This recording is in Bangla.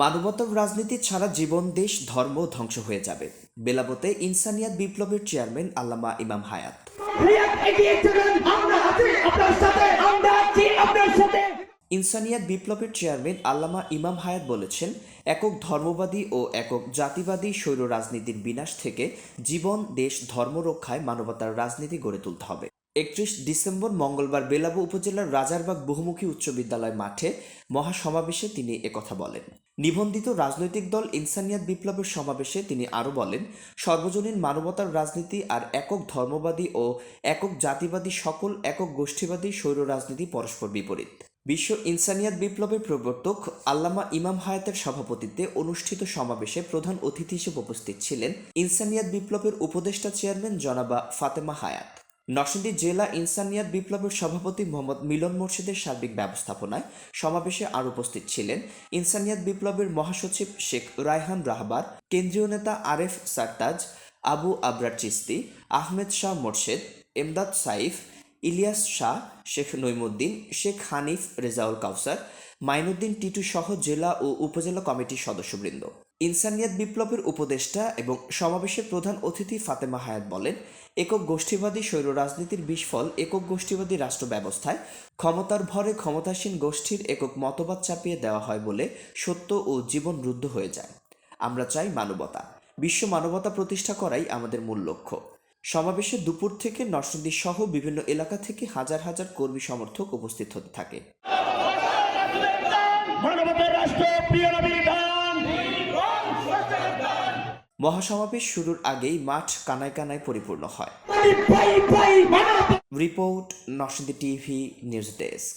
মানবতার রাজনীতি ছাড়া জীবন, দেশ, ধর্ম ধ্বংস হয়ে যাবে। বেলাবতে ইনসানিয়াত বিপ্লবের চেয়ারম্যান আল্লামা ইমাম হায়াত। ইনসানিয়াত বিপ্লবের চেয়ারম্যান আল্লামা ইমাম হায়াত বলেছেন, একক ধর্মবাদী ও একক জাতিবাদী স্বৈর রাজনীতির বিনাশ থেকে জীবন, দেশ, ধর্ম রক্ষায় মানবতার রাজনীতি গড়ে তুলতে হবে। একত্রিশ ডিসেম্বর মঙ্গলবার বেলাবো উপজেলার রাজারবাগ বহুমুখী উচ্চ বিদ্যালয় মাঠে মহাসমাবেশে তিনি একথা বলেন। নিবন্ধিত রাজনৈতিক দল ইনসানিয়াত বিপ্লবের সমাবেশে তিনি আরও বলেন, সর্বজনীন মানবতার রাজনীতি আর একক ধর্মবাদী ও একক জাতিবাদী সকল একক গোষ্ঠীবাদী স্বৈর রাজনীতি পরস্পর বিপরীত। বিশ্ব ইনসানিয়াত বিপ্লবের প্রবর্তক আল্লামা ইমাম হায়াতের সভাপতিত্বে অনুষ্ঠিত সমাবেশে প্রধান অতিথি হিসেবে উপস্থিত ছিলেন ইনসানিয়াত বিপ্লবের উপদেষ্টা চেয়ারম্যান জনাবা ফাতেমা হায়াত। নরসিংদী জেলা ইনসানিয়াত বিপ্লবের সভাপতি মোহাম্মদ মিলন মোর্শেদের সার্বিক ব্যবস্থাপনায় সমাবেশে আর উপস্থিত ছিলেন ইনসানিয়াত বিপ্লবের মহাসচিব শেখ রায়হান রাহবার, কেন্দ্রীয় নেতা আরেফ সারতাজ, আবু আবরার চিস্তি, আহমেদ শাহ মোর্শেদ, এমদাদ সাইফ ইলিয়াস শাহ, শেখ নইমুদ্দিন শেখ হানিফ, রেজাউল কাউসার, মাইনুদ্দিন টিটু সহ জেলা ও উপজেলা কমিটির সদস্যবৃন্দ। ইনসানিয়াত বিপ্লবের উপদেষ্টা এবং সমাবেশের প্রধান অতিথি ফাতেমা হায়াত বলেন, একক গোষ্ঠীবাদী স্বৈর রাজনীতির বিস্ফল একক গোষ্ঠীবাদী রাষ্ট্র ব্যবস্থায় ক্ষমতার ভরে ক্ষমতাসীন গোষ্ঠীর একক মতবাদ চাপিয়ে দেওয়া হয় বলে সত্য ও জীবন রুদ্ধ হয়ে যায়। আমরা চাই মানবতা। বিশ্ব মানবতা প্রতিষ্ঠা করাই আমাদের মূল লক্ষ্য। সমাবেশে দুপুর থেকে নরসিংদী সহ বিভিন্ন এলাকা থেকে হাজার হাজার কর্মী সমর্থক উপস্থিত হতে থাকে। মহাসমাবেশ শুরুর আগেই মাঠ কানায় কানায় পরিপূর্ণ হয়। Report Narsingdi TV news desk.